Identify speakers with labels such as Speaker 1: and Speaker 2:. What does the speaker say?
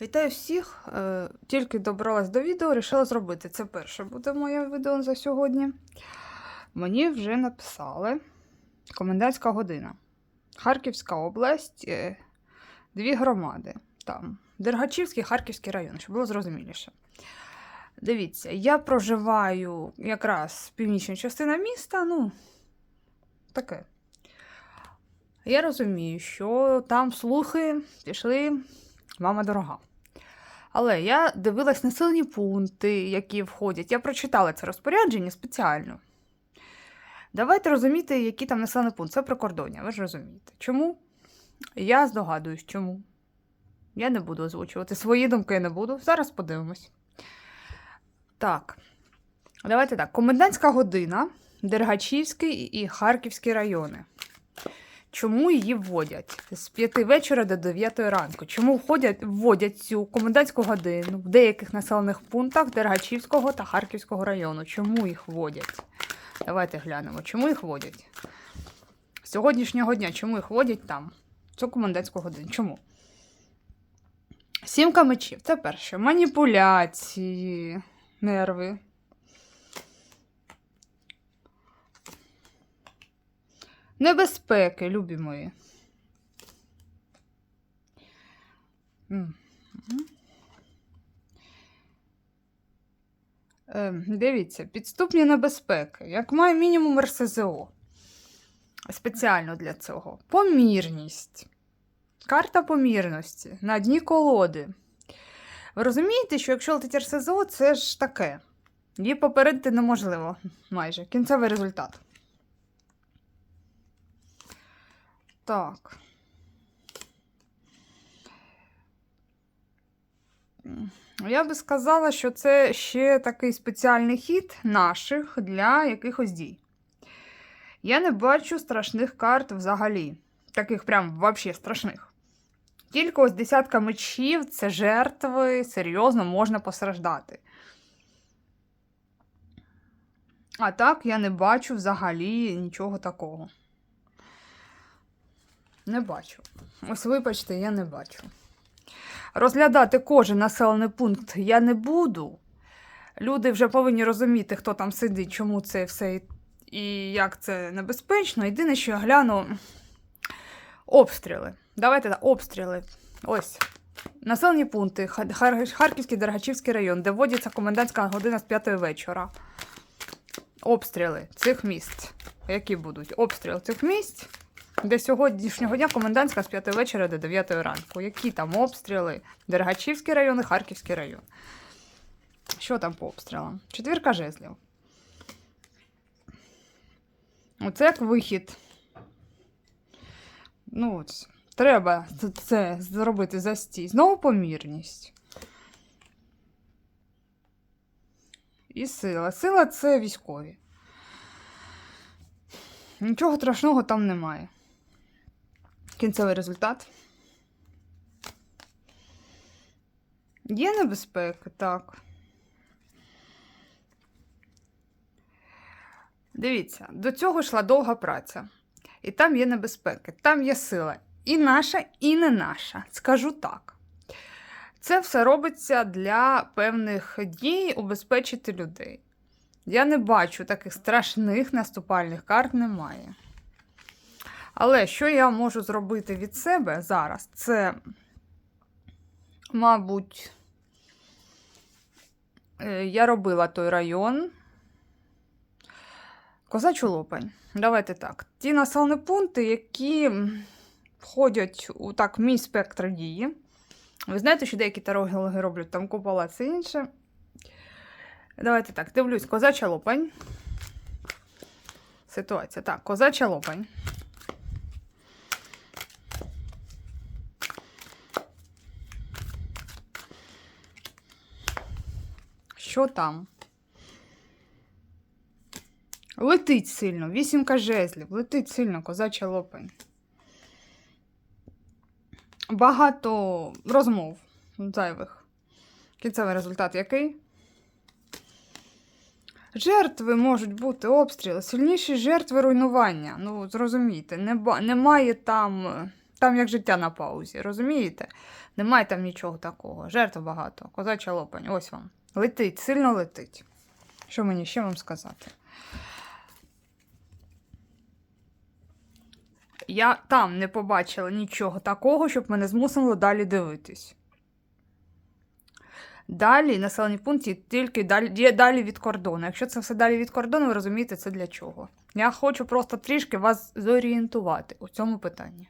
Speaker 1: Вітаю всіх! Е, Тільки добралась до відео, вирішила зробити. Це перше буде моє відео за сьогодні. Мені вже написали комендантська година. Харківська область, е, дві громади. Там Дергачівський, Харківський район, щоб було зрозуміліше. Дивіться, я проживаю якраз північна частина міста, ну, таке. Я розумію, що там слухи пішли мама дорога. Але я дивилась населені пункти, які входять. Я прочитала це розпорядження спеціально. Давайте розуміти, які там населені пункти. Це прикордоння, ви ж розумієте. Чому? Я здогадуюсь, чому. Я не буду озвучувати. Свої думки не буду. Зараз подивимось. Так. Давайте так. Комендантська година, Дергачівський і Харківський райони. Чому її вводять з 5 вечора до 9 ранку? Чому входять, вводять цю комендантську годину в деяких населених пунктах Дергачівського та Харківського району? Чому їх вводять? Давайте глянемо, чому їх вводять? З сьогоднішнього дня, чому їх вводять там? Цю комендантську годину. Чому? Сімка мечів. Це перше. Маніпуляції, нерви. Небезпеки, любі мої. Ем, Дивіться, підступні небезпеки, як має мінімум РСЗО. Спеціально для цього. Помірність. Карта помірності на дні колоди. Ви розумієте, що якщо летить РСЗО, це ж таке. Її попередити неможливо майже. Кінцевий результат. Так. Я би сказала, що це ще такий спеціальний хід наших для якихось дій. Я не бачу страшних карт взагалі. Таких прям вообще страшних. Тільки ось десятка мечів це жертви, серйозно можна постраждати. А так я не бачу взагалі нічого такого. Не бачу. Ось вибачте, я не бачу. Розглядати кожен населений пункт я не буду. Люди вже повинні розуміти, хто там сидить, чому це все і- як це небезпечно. Єдине, що я гляну обстріли. Давайте так, обстріли. Ось. Населені пункти. Хар- Хар- Харківський Дергачівський район, де вводиться комендантська година з 5 вечора. Обстріли цих місць. Які будуть? Обстріл цих місць. Де сьогоднішнього дня комендантська з 5 вечора до 9 ранку. Які там обстріли? Дергачівський район і Харківський район. Що там по обстрілам? Четвірка жезлів. Оце як вихід. Ну, от, треба це зробити застій. Знову помірність. І сила. Сила це військові. Нічого страшного там немає. Кінцевий результат. Є небезпека, так. Дивіться, до цього йшла довга праця. І там є небезпеки, там є сила. І наша, і не наша. Скажу так. Це все робиться для певних дій убезпечити людей. Я не бачу таких страшних наступальних карт немає. Але що я можу зробити від себе зараз? Це, мабуть, е, я робила той район. Козачу лопань. Давайте так. Ті населені пункти, які входять у так, мій спектр дії. Ви знаєте, що деякі тарологи роблять там купола, це інше. Давайте так, дивлюсь, козача лопань. Ситуація. Так, козача лопань. Що там? Летить сильно, вісімка жезлів, летить сильно, козача лопань. Багато розмов зайвих. Кінцевий результат який? Жертви можуть бути обстріли, сильніші жертви руйнування. Ну, зрозумійте, не немає там Там як життя на паузі, розумієте? Немає там нічого такого. Жертв багато. Козача лопань. Ось вам. Летить, сильно летить. Що мені ще вам сказати? Я там не побачила нічого такого, щоб мене змусило далі дивитись. Далі населені пункти тільки далі, далі від кордону. Якщо це все далі від кордону, ви розумієте, це для чого. Я хочу просто трішки вас зорієнтувати у цьому питанні.